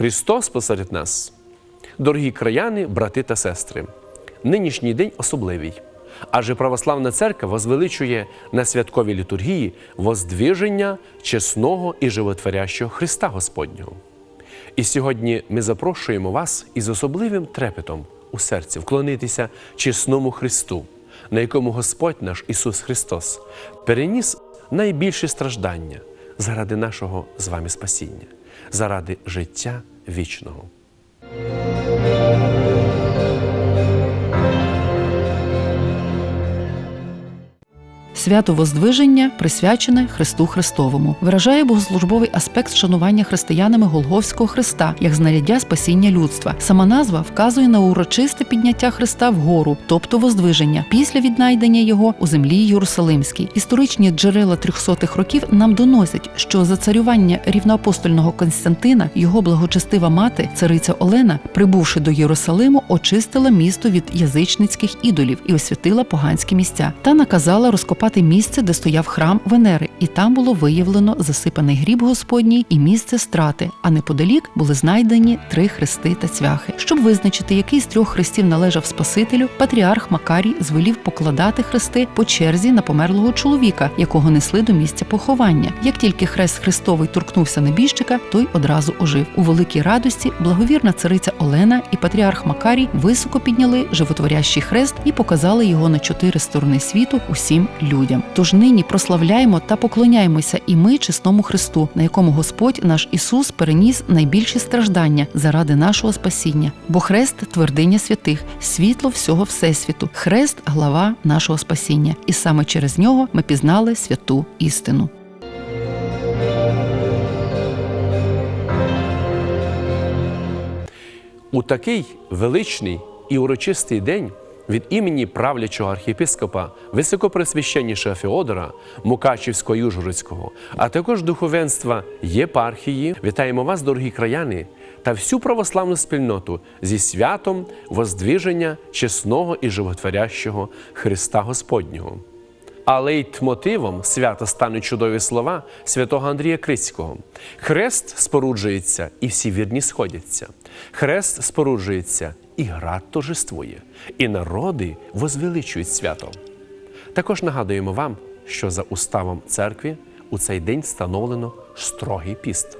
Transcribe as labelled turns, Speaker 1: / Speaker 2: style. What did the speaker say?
Speaker 1: Христос посеред нас. Дорогі краяни, брати та сестри, нинішній день особливий, адже православна церква возвеличує на святковій літургії воздвиження чесного і животворящого Христа Господнього. І сьогодні ми запрошуємо вас із особливим трепетом у серці вклонитися чесному Христу, на якому Господь наш Ісус Христос переніс найбільші страждання заради нашого з вами спасіння, заради життя вічного.
Speaker 2: Свято Воздвиження присвячене Христу Христовому, виражає богослужбовий аспект шанування християнами Голговського Христа як знаряддя спасіння людства. Сама назва вказує на урочисте підняття Христа вгору, тобто Воздвиження, після віднайдення його у землі Єрусалимській. Історичні джерела трьохсотих років нам доносять, що за царювання рівноапостольного Константина його благочестива мати, цариця Олена, прибувши до Єрусалиму, очистила місто від язичницьких ідолів і освятила поганські місця та наказала розкопати місце, де стояв храм Венери, і там було виявлено засипаний гріб Господній і місце страти. А неподалік були знайдені три хрести та цвяхи. Щоб визначити, який з трьох хрестів належав Спасителю, патріарх Макарій звелів покладати хрести по черзі на померлого чоловіка, якого несли до місця поховання. Як тільки хрест Христовий торкнувся небіжчика, той одразу ожив. У великій радості благовірна цариця Олена і патріарх Макарій високо підняли животворящий хрест і показали його на чотири сторони світу усім людям. Тож нині прославляємо та поклоняємося і ми чесному Христу, на якому Господь наш Ісус переніс найбільші страждання заради нашого спасіння. Бо хрест твердиня святих, світло всього всесвіту, хрест глава нашого спасіння. І саме через нього ми пізнали святу істину.
Speaker 1: У такий величний і урочистий день від імені правлячого архієпископа високопресвященнішого Феодора Мукачівського Южгородського, а також духовенства єпархії, вітаємо вас, дорогі краяни, та всю православну спільноту зі святом воздвіження чесного і животворящого Христа Господнього. А лейтмотивом свята стануть чудові слова святого Андрія Крицького. Хрест споруджується, і всі вірні сходяться. Хрест споруджується, і град торжествує, і народи возвеличують свято. Також нагадуємо вам, що за уставом церкви у цей день встановлено строгий піст.